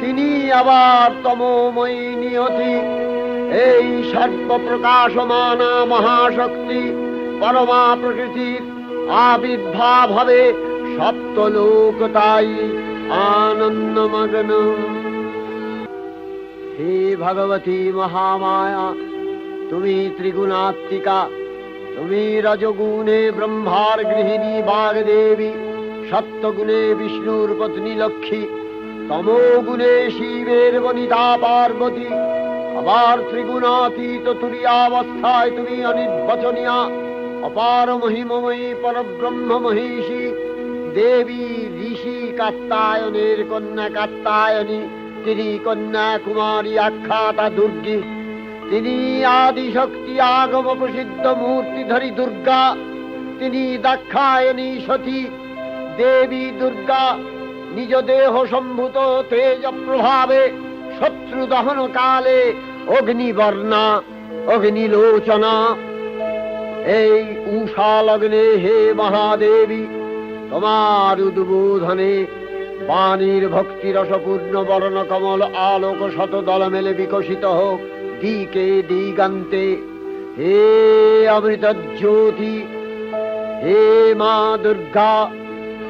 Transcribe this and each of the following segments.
তিনি আবার তমোময়ী নিয়তি, এই সর্বপ্রকাশমানা মহাশক্তি পরমা প্রকৃতির আবির্ভাব হবে সপ্তলোক তাই আনন্দমগ্ন। হে ভগবতী মহামায়া, তুমি ত্রিগুণাত্মিকা, তুমি রজগুণে ব্রহ্মার গৃহিণী বাগদেবী সত্যগুণে বিষ্ণুর পত্নী লক্ষ্মী তমোগুণে শিবের বনিতা পার্বতী, আবার ত্রিগুণাতীত তুরিয়াবস্থায় তুমি অনির্বচনীয়া, অপার মহিমময়ী পরব্রহ্ম মহিষী, দেবী ঋষি কাত্তায়নের কন্যা কাত্তায়নী, তিনি কন্যা কুমারী আখ্যাতা দুর্গী, তিনি আদিশক্তি আগম প্রসিদ্ধ মূর্তিধরী দুর্গা, তিনি দাক্ষায়নী সতী, দেবী দুর্গা নিজ দেহ সম্ভূত তেজ প্রভাবে শত্রু দহন কালে অগ্নিবর্ণা, অগ্নিলোচনা। এই উষা লগ্নে হে মহাদেবী, তোমার উদ্বোধনে বাণীর ভক্তি রসপূর্ণ বর্ণ কমল আলোক শত দল মেলে বিকশিত হোক দিকে দিগান্তে। হে অমৃত জ্যোতি হে মা দুর্গা,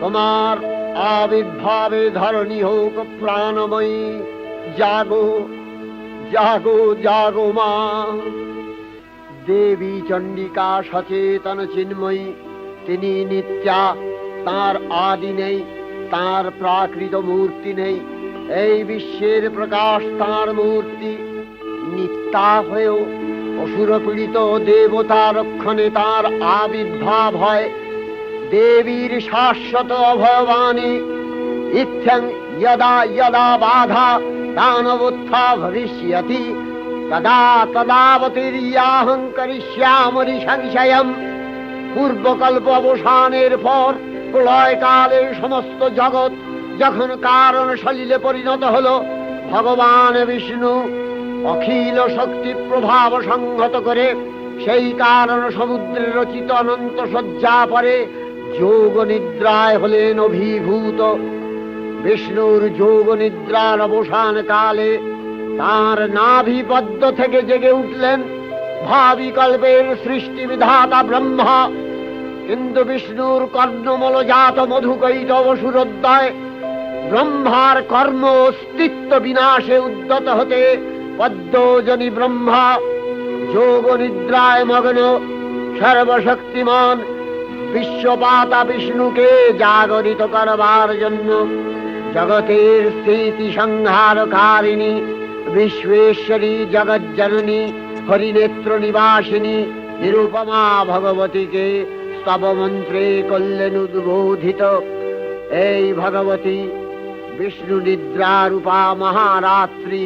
তোমার আবির্ভাবে ধরণী হোক প্রাণময়ী। জাগো জাগো জাগো মা। দেবী চণ্ডিকা সচেতন চিন্ময়ী, তিনি নিত্যা, তার আদি নেই, তার প্রাকৃত মূর্তি নেই। এই বিশ্বের প্রকাশ তার মূর্তি। নিত্যা হয়েও অসুর পীড়িত দেবতা রক্ষণে তার আবির্ভাব হয়। দেবীর শাশ্বত অভয়বাণী ইত্যং যদা যদা বাধা দানবোত্থা ভবিষ্যতি। তদা তদাবতীর্যাহং করিষ্যামরি সংশয়ম। পূর্বকল্প অবসানের পর প্রলয়কালে সমস্ত জগৎ যখন কারণ সলিলে পরিণত হল, ভগবান বিষ্ণু অখিল শক্তি প্রভাব সংহত করে সেই কারণ সমুদ্রে রচিত অনন্ত শয্যা পরে যোগ নিদ্রায় হলেন অভিভূত। বিষ্ণুর যোগ নিদ্রার অবসান কালে তার নাভিপদ্ম থেকে জেগে উঠলেন। ভাবি কল্পের সৃষ্টি বিধাতা ব্রহ্মা। কিন্তু বিষ্ণুর কর্ণমল জাত মধুকৈত অসুরোদ্দয় ব্রহ্মার কর্ম অস্তিত্ব বিনাশে উদ্যত হতে পদ্মজনী ব্রহ্মা। যোগ নিদ্রায় মগ্ন, সর্বশক্তিমান বিশ্বপাতা বিষ্ণুকে জাগরিত করবার জন্য জগতের স্থিতি সংহারকারিণী, বিশ্বেশ্বরী জগজ্জননী, হরিনেত্র নিবাসিনী, নিরুপমা ভগবতীকে স্তব মন্ত্রে করলেন উদ্বোধিত। এই ভগবতী বিষ্ণু নিদ্রা রূপা মহারাত্রি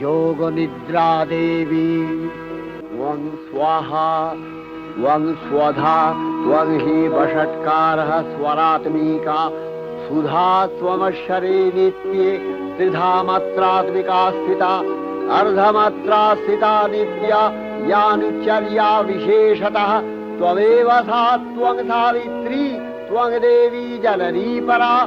যোগ নিদ্রা দেবী স্বাহা त्वं स्वधा त्वं हि वषट्कारः स्वरात्मिका। सुधा त्वमश्चरे नित्ये त्रिधामत्रात्मिका स्थिता। अर्धमत्रा स्थिता नित्या यानुचर्या विशेषतः। त्वमेव सा त्वं सावित्री त्वं देवी जननी परा।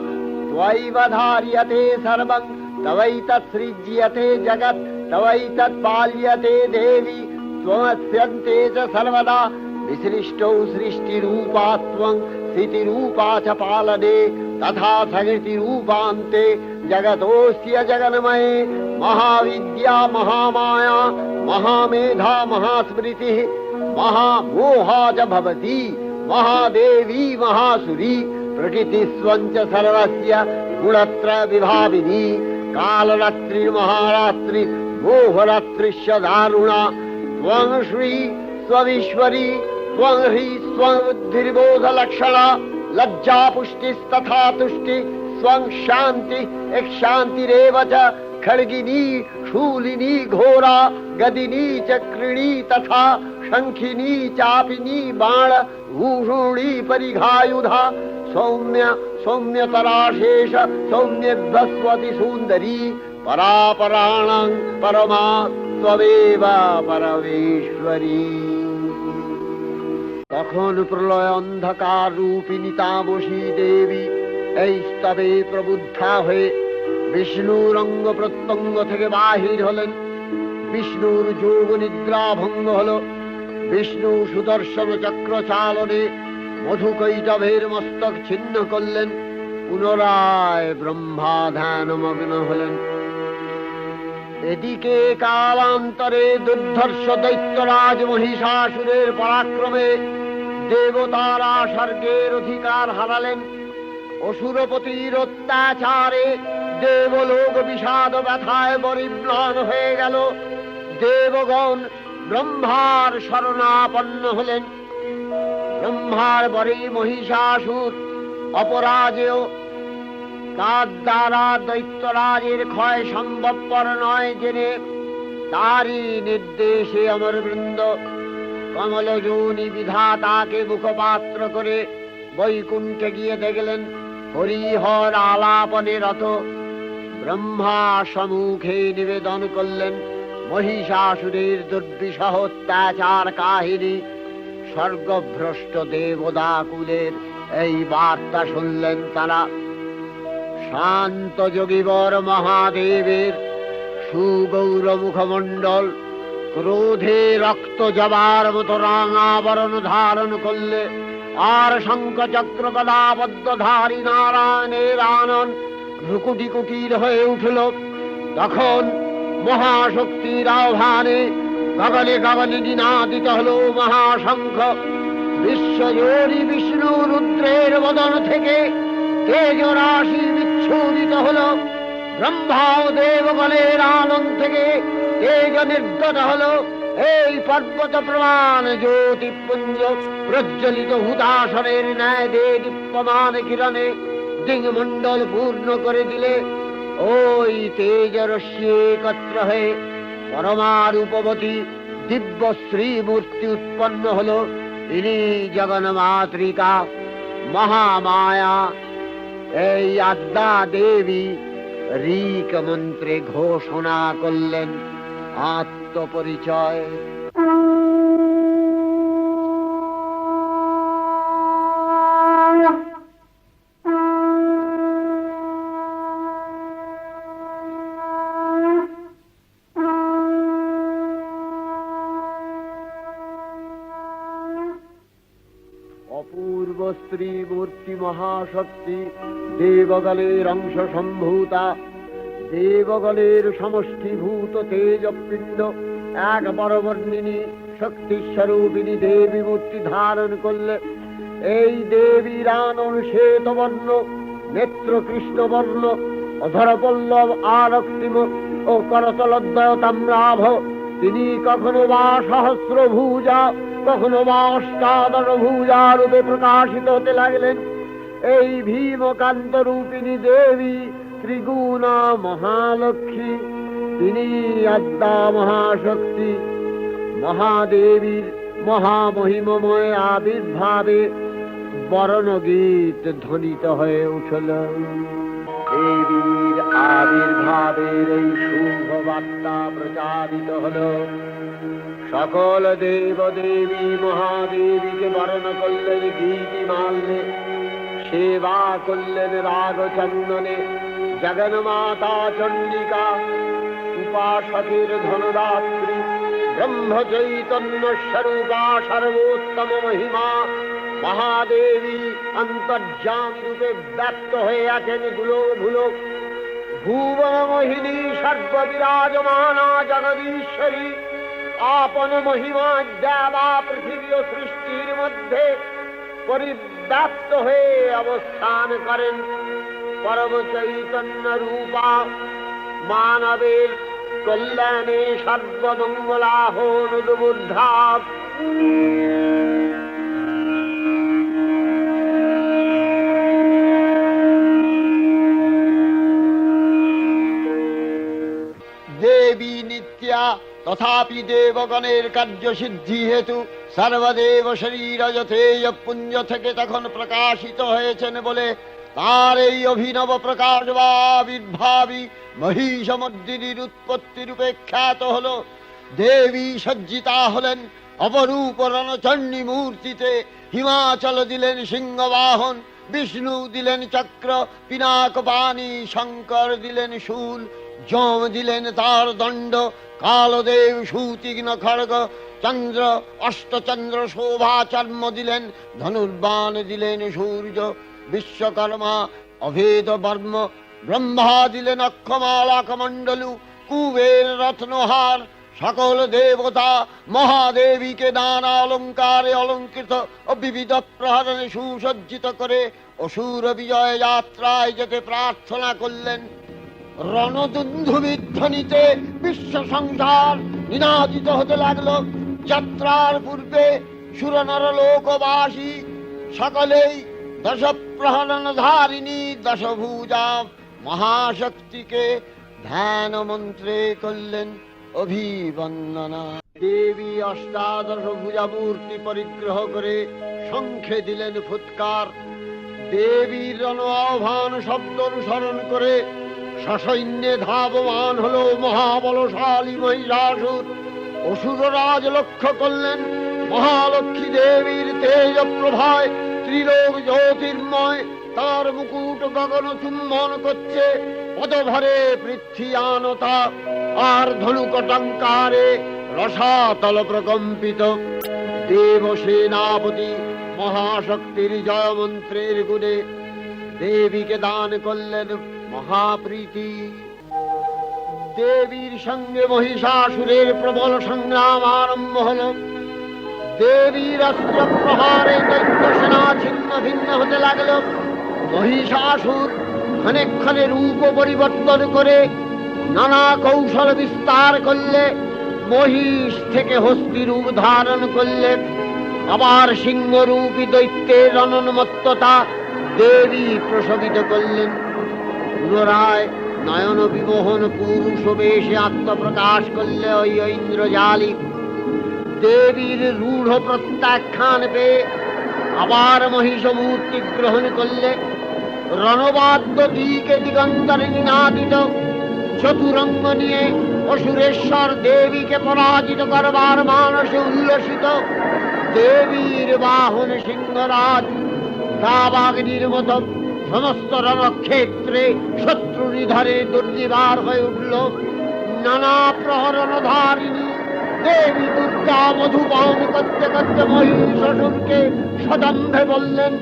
त्वैव धार्यते सर्वं तवैतत्सृज्यते जगत् तवैतत्पाल्यते देवी। त्वमस्यन्ते च सर्वदा विसृष्टौ सृष्टिरूपा त्वं स्थितिरूपा च पालने तथा सकृतिरूपान्ते जगतोऽस्य जगन्मये महाविद्या महामाया महामेधा महास्मृतिः महामोहा च भवति महादेवी महासुरी प्रकृतिस्वञ्च सर्वस्य गुणत्र विभाविनी कालरात्रि महारात्रि मोहरात्रिश्च दारुणा त्वं श्री स्वमीश्वरी त्वं ह्री स्वबुद्धिर्बोधलक्षणा लज्जा पुष्टिस्तथा तुष्टि, स्वं शान्ति शान्तिरेव च, खड्गिनी, शूलिनी, घोरा, गदिनी, चक्रिणी तथा शङ्खिनी, चापिनी, बाण, भूषुणी, परिघायुधा, सौम्य, सौम्यतराशेष सौम्यभस्वति सुन्दरी परापराणां परमा त्वमेव परमेश्वरी। তখন প্রলয় অন্ধকার রূপিণী তামসী দেবী এই স্তবে প্রবুদ্ধা হয়ে বিষ্ণুর অঙ্গ প্রত্যঙ্গ থেকে বাহির হলেন। বিষ্ণুর যোগ নিদ্রা ভঙ্গ হল। বিষ্ণু সুদর্শন চক্র চালনে মধুকৈটভের মস্তক ছিন্ন করলেন। পুনরায় ব্রহ্মা ধ্যানমগ্ন হলেন। এদিকে কালান্তরে দুর্ধর্ষ দৈত্যরাজ মহিষাসুরের পরাক্রমে দেবতারা স্বর্গের অধিকার হারালেন। অসুরপতির অত্যাচারে দেবলোক বিষাদ ব্যথায় পরিম্লান হয়ে গেল। দেবগণ ব্রহ্মার শরণাপন্ন হলেন। ব্রহ্মার পরে মহিষাসুর, অপরাজেয়। তার দ্বারা দৈত্যরাজের ক্ষয় সম্ভবপর নয় জেনে তারই নির্দেশে অমর বৃন্দ কমলযোনি বিধাতাকে মুখপাত্র করে বৈকুণ্ঠে গিয়ে দেখলেন হরিহর আলাপনে রত। ব্রহ্মা সমুখে নিবেদন করলেন মহিষাসুরের দুর্বিষহ অত্যাচার কাহিনী। স্বর্গভ্রষ্ট দেবদাকুলের এই বার্তা শুনলেন তারা। শান্ত যোগীবর মহাদেবের সুগৌর মুখমণ্ডল ক্রোধে রক্ত জবার মতো রাঙাবরণ ধারণ করলে আর শঙ্খ চক্র গদাবদ্ধধারী নারায়ণের আনন ভ্রুকুটি কুটির হয়ে উঠল। তখন মহাশক্তির আহ্বানে গগনে গগনে নিনাদিত হল মহাশঙ্খ। বিশ্বজোরী বিষ্ণু রুদ্রের বদন থেকে তেজ রাশি বিচ্ছুরিত হল। ব্রহ্মা দেবগণের আনন্দ থেকে তেজ নির্গত হল, এই পর্বত প্রমাণ জ্যোতিপুঞ্জ প্রজ্বলিত হুদাসনের ন্যায় দে দীপ্যমান কিরণে দিংমণ্ডল পূর্ণ করে দিলে ওই তেজ রশ্মি একত্র হয়ে পরমারূপবতী দিব্য শ্রী মূর্তি উৎপন্ন হল। ইনি জগন্মাতৃকা, মহামায়া, এই আদ্যা দেবী ঋক মন্ত্রে ঘোষণা করলেন। অপূর্ব স্ত্রী মূর্তি মহাশক্তি দেবগলের অংশ সম্ভূতা দেবগলের সমষ্টিভূত তেজপিণ্ড এক বরবর্ণিনী শক্তি স্বরূপিণী দেবী মূর্তি ধারণ করলে এই দেবীর আনন শ্বেতবর্ণ নেত্র কৃষ্ণবর্ণ অধর পল্লব আরক্তিম ও করতলদ্বয় তাম্রাভ তিনি কখনো বা সহস্র ভূজা কখনো বা অষ্টাদশ ভূজা রূপে প্রকাশিত হতে লাগলেন। এই ভীমকান্ত রূপিণী দেবী ত্রিগুণা মহালক্ষ্মী, তিনি আদ্যা মহাশক্তি। মহাদেবীর মহামহিমময় আবির্ভাবে বরণ গীত ধ্বনিত হয়ে উঠল। দেবীর আবির্ভাব আবির্ভাবের এই শুভ বার্তা প্রচারিত হলো। সকল দেব দেবী মহাদেবীকে বরণ করলেন গীতি মাল্যে সেবা করলেন রাগ চন্দনে জগন্মাতা চণ্ডিকা উপাসকের ধনদাত্রী ব্রহ্ম চৈতন্য স্বরূপা সর্বোত্তম মহিমা মহাদেবী অন্তর্যামী রূপে ব্যক্ত হয়ে আছেনগুলো ভুলো ভুবন মোহিনী সর্ব বিরাজমানা জগদীশ্বরী আপন মহিমা দেবা পৃথিবী ও সৃষ্টির মধ্যে পরিব্যাপ্ত হয়ে অবস্থান করেন পরম চৈতন্য রূপা মানবের কল্যাণে সর্বমঙ্গলাহ অনুদবুদ্ধা দেবী নিত্যা তথাপি দেবগণের কার্যসিদ্ধি হেতু সর্বদেব শরীর যথেয় পুঞ্জ থেকে তখন প্রকাশিত হয়েছেন বলে তার এই অভিনব প্রকাশ বা আবির্ভাবী মহিষমর্দিনীর উৎপত্তি রূপে খ্যাত হল। দেবী সজ্জিতা হলেন অপরূপ রণচণ্ডী মূর্তিতে। হিমাচল দিলেন সিংহবাহন, বিষ্ণু দিলেন চক্র, পিনাক পানি শঙ্কর দিলেন শূল, যম দিলেন তার দণ্ড, কালদেব সুতীক্ষ্ণ খড়গ, চন্দ্র, অষ্টচন্দ্র শোভা চর্ম দিলেন, ধনুর্বাণ দিলেন সূর্য। বিশ্বকর্মা অভেদ বর্ম ব্রহ্মা দিলেন অক্ষমালা কমণ্ডলু কুবের রত্নহার, সকল দেবতা মহাদেবীকে নানা অলঙ্কারে অলঙ্কৃত ও বিবিধ প্রহরণে সুসজ্জিত করে অসুর বিজয় যাত্রায় যেতে প্রার্থনা করলেন। রণদুন্ধুবিধ্বনিতে বিশ্ব সংসার নিনাদিত হতে লাগল। যাত্রার পূর্বে সুরনর লোকবাসী সকলেই দশ প্রহরণ ধারিণী দশভূজা মহাশক্তিকে ধ্যান মন্ত্রে করলেন অভিবন্দনা। দেবী অষ্টাদশ ভুজা মূর্তি পরিগ্রহ করে শঙ্খে দিলেন ফুৎকার। দেবীর রণ আহ্বান শব্দ অনুসরণ করে সসৈন্যে ধাবমান হল মহাবলশালী মহিষাসুর। অসুররাজ লক্ষ্য করলেন মহালক্ষ্মী দেবীর তেজ প্রভায় ত্রিলোক জ্যোতির্ময়, তার মুকুট গগন চুম্বন করছে, পদভরে পৃথ্বীয়ানতা আর ধনুকটঙ্কারে রসাতল প্রকম্পিত। দেব সেনাপতি মহাশক্তির জয় মন্ত্রের গুণে দেবীকে দান করলেন মহাপ্রীতি। দেবীর সঙ্গে মহিষাসুরের প্রবল সংগ্রাম আরম্ভ হল। দেবীর অস্ত্র প্রহারে দৈত্য সেনা ছিন্ন ভিন্ন হতে লাগল। মহিষাসুর ক্ষণে রূপ পরিবর্তন করে নানা কৌশল বিস্তার করলে, মহিষ থেকে হস্তি রূপ ধারণ করলে, আবার সিংহরূপী দৈত্যের অনন্মত্ততা দেবী প্রসবিত করলেন। পুনরায় নয়ন বিমোহন পুরুষ বেশে আত্মপ্রকাশ করলে ওই ইন্দ্রজালিক দেবীর রূঢ় প্রত্যাখ্যান পেয়ে আবার মহিষ মূর্তি গ্রহণ করলে রণবাদ্য দিকে দিগন্তরে নিনাদিত চতুরঙ্গ নিয়ে অসুরেশ্বর দেবীকে পরাজিত করবার মানসে উল্লসিত দেবীর বাহন সিংহরাজ দাবাগ্নির মতো সমস্ত রণক্ষেত্রে শত্রু নিধারে দুর্নিবার হয়ে উঠল। নানা প্রহরণধারিণী দেবী দুর্গা সদম্ভে বললেন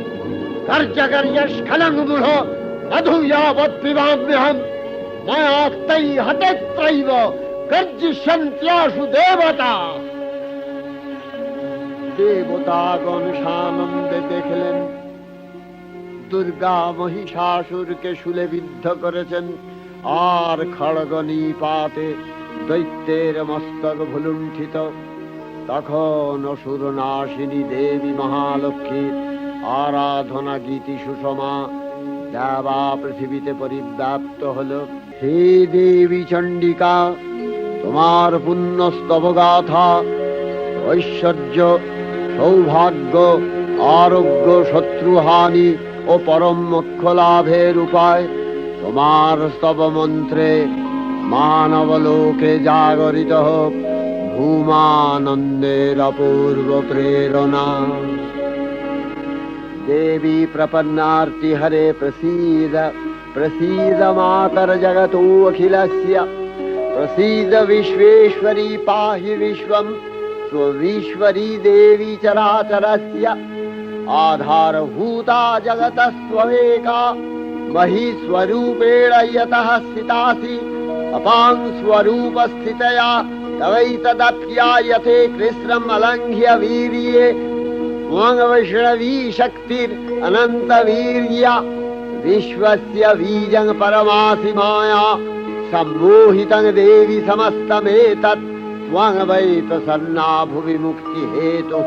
দেবতা। দেবতাগণ সানন্দে দেখলেন, দুর্গা মহিষাসুরকে শুলে বিদ্ধ করেছেন, আর খড়গ নিপাতে দৈত্যের মস্তক ভুলুণ্ঠিত। তখন অসুর নাশিনী দেবী মহালক্ষ্মী আরাধনা গীতি সুষমা দেবা পৃথিবীতে পরিব্যাপ্ত হল। হে দেবী চণ্ডিকা, তোমার পুণ্য স্তবগাথা ঐশ্বর্য, সৌভাগ্য, আরোগ্য, শত্রুহানি ও পরম মোক্ষ লাভের উপায় তোমার স্তব মন্ত্রে मानवलोके जागरितः भूमानन्देरपूर्वप्रेरणा देवी प्रपन्नार्ति हरे प्रसीद प्रसीद मातर प्रसीद विश्वेश्वरी पाहि विश्वम् स्ववीश्वरी देवी चराचरस्य। आधारभूता जगतस्त्वमेका स्ववेका स्वरूपेण यतः स्थितासि। अपां स्वरूपस्थितया तवैतदप्यायते कृष्णम् अलङ्घ्य वीर्ये। वैष्णवी शक्तिर् अनन्तवीर्या। विश्वस्य बीजं परमासि माया। सम्मोहितं देवि समस्तमेतत्। त्वं वै प्रसन्ना भुवि मुक्तिहेतु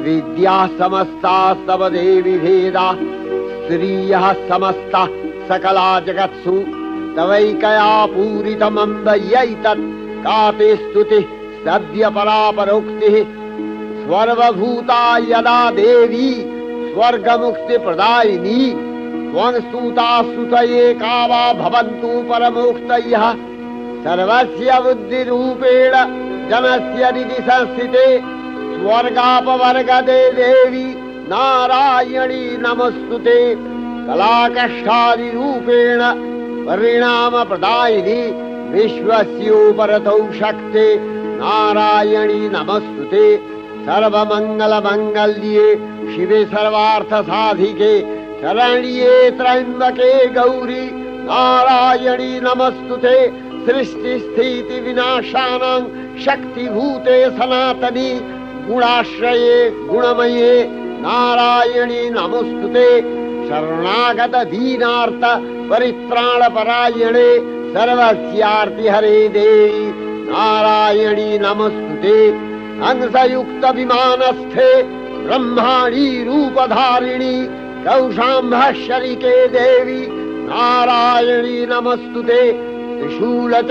विद्याः समस्तास्तव देवि भेदा। स्त्रियः समस्ता सकला जगत्सु तवैकया पूरितमम्बयैतत् का ते स्तुतिः सद्य परापरोक्तिः सर्वभूता यदा देवी स्वर्गमुक्तिप्रदायिनी त्वं स्तुता स्तुतये का वा भवन्तु परमोक्तयः सर्वस्य बुद्धिरूपेण जनस्य संस्थिते स्वर्गापवर्गदे देवी नारायणी नमस्तुते कलाकष्टादिरूपेण परिणामप्रदायिनी विश्वस्योपरतौ शक्ते नारायणी नमस्तुते सर्वमङ्गलमङ्गल्ये शिवे सर्वार्थसाधिके शरण्ये त्र्यम्बके गौरी नारायणी नमस्तुते सृष्टिस्थितिविनाशानां शक्तिभूते सनातनी गुणाश्रये गुणमये नारायणी नमस्तुते शरणागत दीनार्थ परित्राणपरायणे सर्वस्यार्तिहरे देवी। नारायणी नमस्तुते। हंसयुक्त विमानस्थे ब्रह्माणी रूपधारिणी कौशाम्भशरिके देवी। नारायणी नमस्तुते। त्रिशूलचन्द्राहीधरे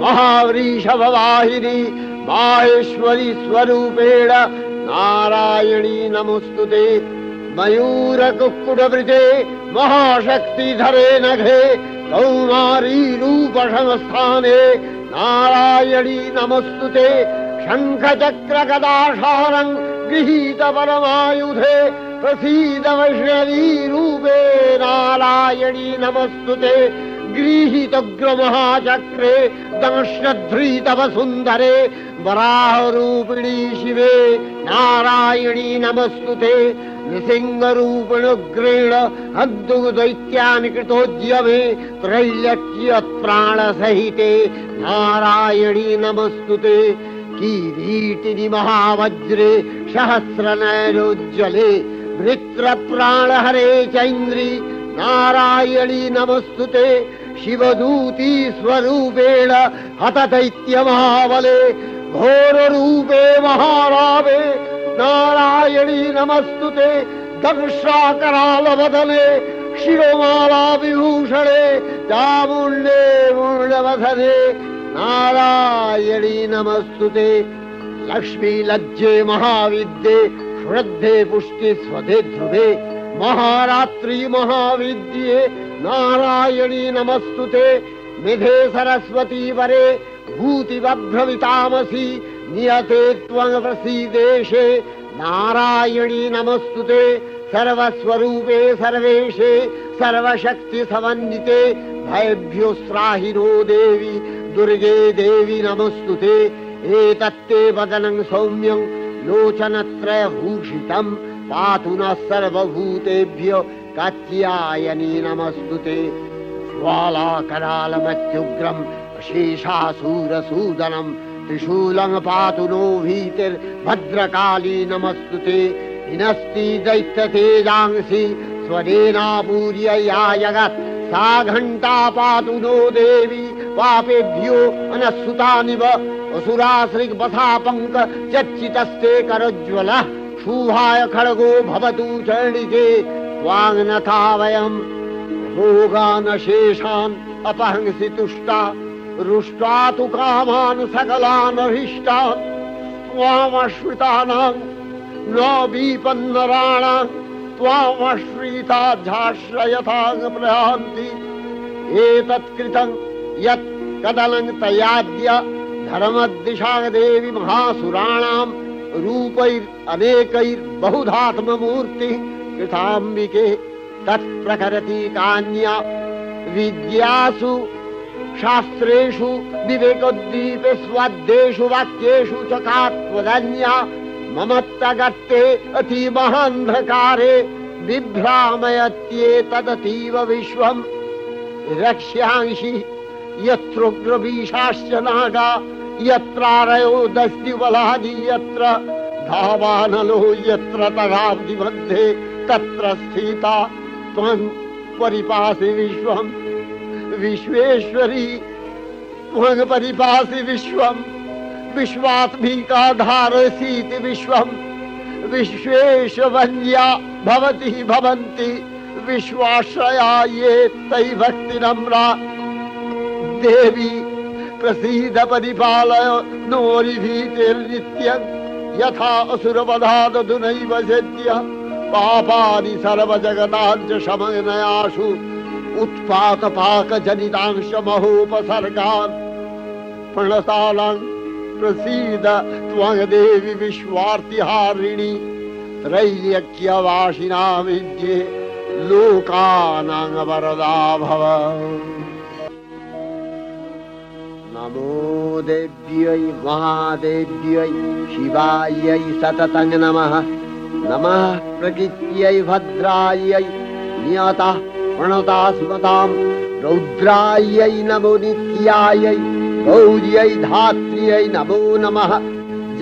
महावृषभवाहिनी माहेश्वरी स्वरूपेण नारायणी नमस्तुते मयूरकुक्कुटवृते महाशक्तिधरे नघे कौमारी रूपसंस्थाने नारायणी नमस्तुते शङ्खचक्रगदाशारम् गृहीत परमायुधे प्रसीद वैष्णवी रूपे नारायणी नमस्तुते गृहीतग्रमहाचक्रे दंश्रध्रीतव सुन्दरे वराहरूपिणी शिवे नारायणी नमस्तुते नृसिंहरूपिणुग्रेण हद्दुदैत्यानि कृतोद्यमे त्रैलक्ष्यत्प्राणसहिते नारायणी नमस्तुते किरीटिनि महावज्रे सहस्रनयनोज्ज्वले वृत्रप्राणहरे चैन्द्रि नारायणी नमस्तुते शिवदूती स्वरूपेण हतदैत्यमहाबले घोररूपे महारावे नारायणी नमस्तुते दंशाकरालवदने शिरोमाला विभूषणे चामुण्डे मुण्डवधने नारायणी नमस्तुते लक्ष्मी लज्जे महाविद्ये श्रद्धे पुष्टि स्वधे ध्रुवे महारात्रि महाविद्ये नारायणी नमस्तुते। निधे सरस्वती वरे भूतिबभ्रमितामसि नियते त्वं प्रसीदेशे नारायणी नमस्तुते। सर्वस्वरूपे सर्वेशे सर्वशक्तिसमन्विते भयभ्योस्त्राहिनो देवी दुर्गे देवी नमस्तुते। एतत्ते वदनं सौम्यं लोचनत्रयभूषितं। पातु नः सर्वभूतेभ्यो कात्यायनी नमस्तुते ज्वालाकरालमत्युग्रम् शेषासूरसूदनं त्रिशूलं पातु नो भीतिर्भद्रकाली नमस्तुते हिनस्ति दैत्यतेजांसि स्वरेणापूर्य या जगत् सा घण्टा पातु नो देवी पापेभ्यो अनस्सुतानिव असुराश्रिग्बथा चर्चितस्ते करज्वलः शूभाय खड्गो भवतु चण्डिके त्वाङ्नथा वयम् भोगानशेषान् अपहंसि तुष्टा रुष्टा तु कामान् सकलानभीष्टान् त्वामश्रितानां न विपन्नराणां त्वामश्रीता झाश्रयथाङ् प्रयान्ति। एतत्कृतं यत् कदलं तयाद्य धर्मदिशादेवी महासुराणां रूपैरनेकैर्बहुधात्ममूर्तिः कृताम्बिके तत्प्रकरति कान्या। विद्यासु शास्त्रेषु विवेकोद्दीपे स्वाद्येषु वाक्येषु च का त्वदन्या ममत्तगत्ते अतीमहान्धकारे बिभ्रामयत्येतदतीव विश्वम् रक्ष्यांसि यत्रोग्रवीशाश्च नागा यत्रारयो दस्तिबलानि यत्र धावानलो यत्र तगाब्धि मध्ये तत्र स्थिता त्वं परिपासि विश्वम् विश्वेश्वरी त्वं परिपासि विश्वम् विश्वात्मिका धारसीति विश्वम् विश्वेशवन्या भवति भवन्ति। विश्वाश्रया ये तै भक्तिनम्रा देवी प्रसीद परिपालय नोरिभीतिर्नित्यम् यथा असुरवधादधुनैव सद्य पापानि सर्वजगताञ्च शमनयासु उत्पातपाकजनितांश महोपसर्गान् प्रणतालान् प्रसीद त्वङ्देवि विश्वार्तिहारिणि त्रैल्यक्यवासिना विद्ये लोकानां वरदा भव नमो देव्यै महादेव्यै शिवायै सततं नमः नमः प्रकृत्यै भद्रायै नियता प्रणता स्मतां रौद्रायै नमो नित्यायै गौर्यै धात्र्यै नमो नमः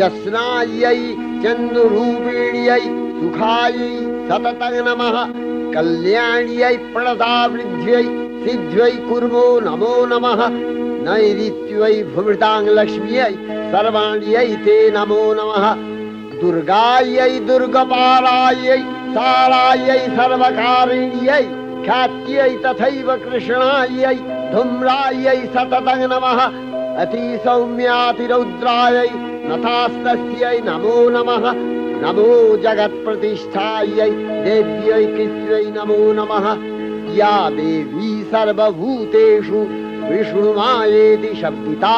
जस्नायै चन्दुरूपिण्यै सुखायै सततं नमः कल्याण्यै प्रणतावृद्ध्यै सिद्ध्यै कुर्मो नमो नमः नैऋत्यै भुवृतां लक्ष्म्यै सर्वाण्यै ते नमो नमः दुर्गायै दुर्गपालायै सारायै सर्वकारिण्यै ख्यात्यै तथैव कृष्णायै धूम्रायै सततं नमः। अतिसौम्यातिरौद्रायै नथास्तस्यै नमो नमः। नमो जगत्प्रतिष्ठायै देव्यै कृत्यै नमो नमः। या देवी सर्वभूतेषु विष्णुमायेति शब्दिता।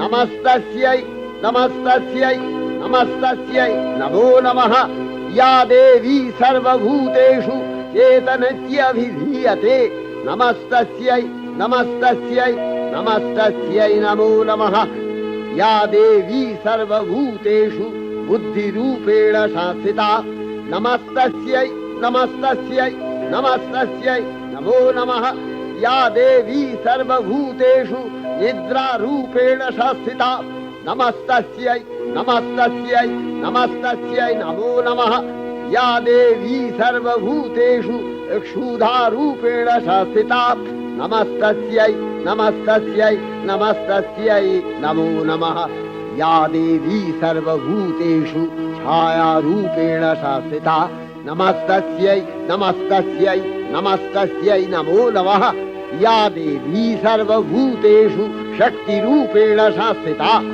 नमस्तस्यै नमस्तस्यै नमस्तस्यै नमो नमः। या देवी सर्वभूतेषु चेतनत्यभिधीयते। नमस्तस्यै नमस्तस्यै नमस्तस्यै नमो नमः। या देवी सर्वभूतेषु बुद्धिरूपेण संस्थिता नमस्तस्यै नमस्तस्यै नमस्तस्यै नमो नमः। या देवी सर्वभूतेषु निद्रारूपेण संस्थिता नमस्तस्यै नमस्तस्यै नमस्तस्यै नमो नमः। या देवी सर्वभूतेषु क्षुधारूपेण संस्थिता। नमस्तस्यै नमस्तस्यै नमस्तस्यै नमो नमः। या देवी सर्वभूतेषु छायारूपेण संस्थिता। नमस्तस्यै नमस्तस्यै नमस्तस्यै नमो नमः। या देवी सर्वभूतेषु शक्तिरूपेण संस्थिता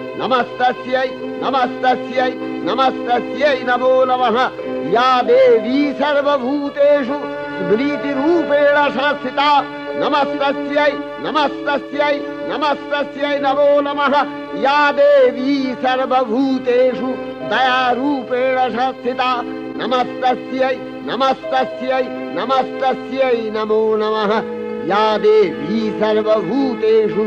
नमस्तस्यै नमस्तस्यै नमस्तस्यै नमो नमः या देवी सर्वभूतेषु स्मृतिरूपेण संस्थिता नमस्तस्यै नमस्तस्यै नमस्तस्यै नमो नमः या देवी सर्वभूतेषु दयारूपेण संस्थिता नमस्तस्यै नमस्तस्यै नमस्तस्यै नमो नमः या देवी सर्वभूतेषु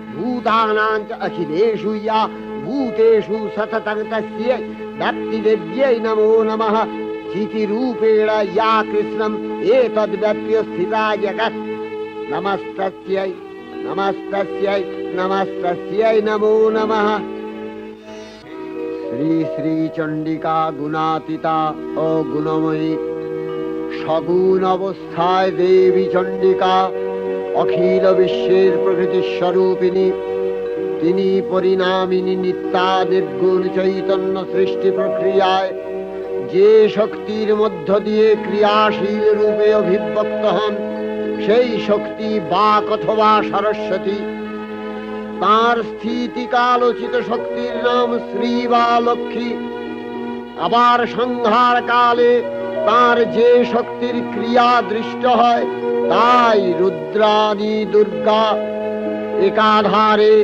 भूतानां च अखिलेषु या भूतेषु सततं तस्यै भक्तिदेव्यै नमो नमः स्थितिरूपेण या कृष्णम् एतद्व्यप्य स्थिता जगत् नमस्तस्यै नमस्तस्यै नमस्तस्यै नमो नमः শ্রী শ্রী চণ্ডিকা গুণাতীতা ও গুণময়ী সগুণ অবস্থায় দেবী চণ্ডিকা অখিল বিশ্বের প্রকৃতি স্বরূপিণী। তিনি পরিণামিনী নিত্যা নির্গুণ চৈতন্য সৃষ্টি প্রক্রিয়ায় যে শক্তির মধ্য দিয়ে ক্রিয়াশীল রূপে অভিব্যক্ত হন, সেই শক্তি বাক অথবা সরস্বতী। তার স্থিতিকালোচিত শক্তির নাম শ্রী বা লক্ষ্মী আবার সংহার কালে তার যে শক্তির ক্রিয়া দৃষ্ট হয়, তাই রুদ্রাদি দুর্গা একাধারে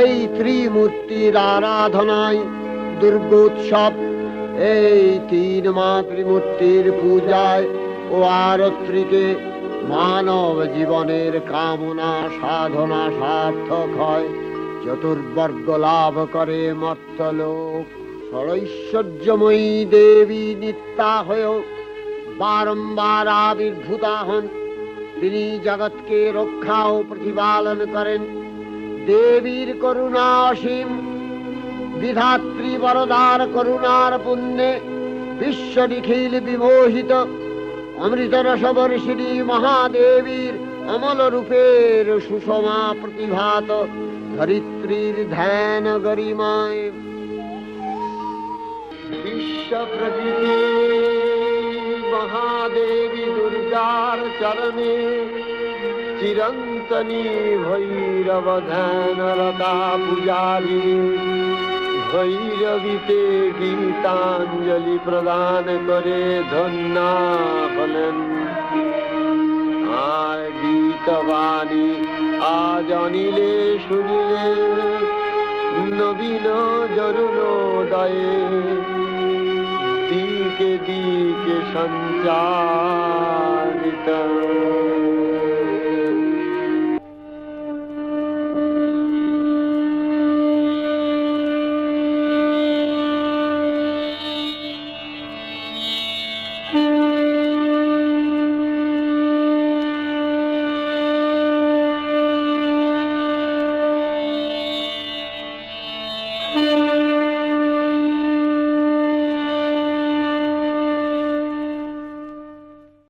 এই ত্রিমূর্তির আরাধনায় দুর্গোৎসব এই তিন মাতৃমূর্তির পূজায় ও আরত্রিকে মানব জীবনের কামনা সাধনা সার্থক হয়, চতুর্বর্গ লাভ করে মর্তলোক ষড়ৈশ্বর্যময়ী দেবী নিত্যা হয়েও বারম্বার আবির্ভূতা হন। তিনি জগৎকে রক্ষা ও প্রতিপালন করেন। দেবীর করুণা অসীম। বিধাত্রী বরদার করুণার পুণ্যে বিশ্ব নিখিল বিমোহিত। অমৃত রসবর্ষিণী মহাদেবীর অমল রূপের সুষমা প্রতিভাত। ধরিত্রীর ধ্যান গরিমায়। প্রকৃতি মহাদেবী দুর্গার চরণে চিরন্তনী ভৈরব ধ্যানরতা পূজারী ভৈরবীতে গীতাঞ্জলি প্রদান করে ধন্যা হলেন আর গীতবাণী আজ অনিলে শুনিলে নবীন জরুণ দয়ে দিকে দিকে সঞ্চারিত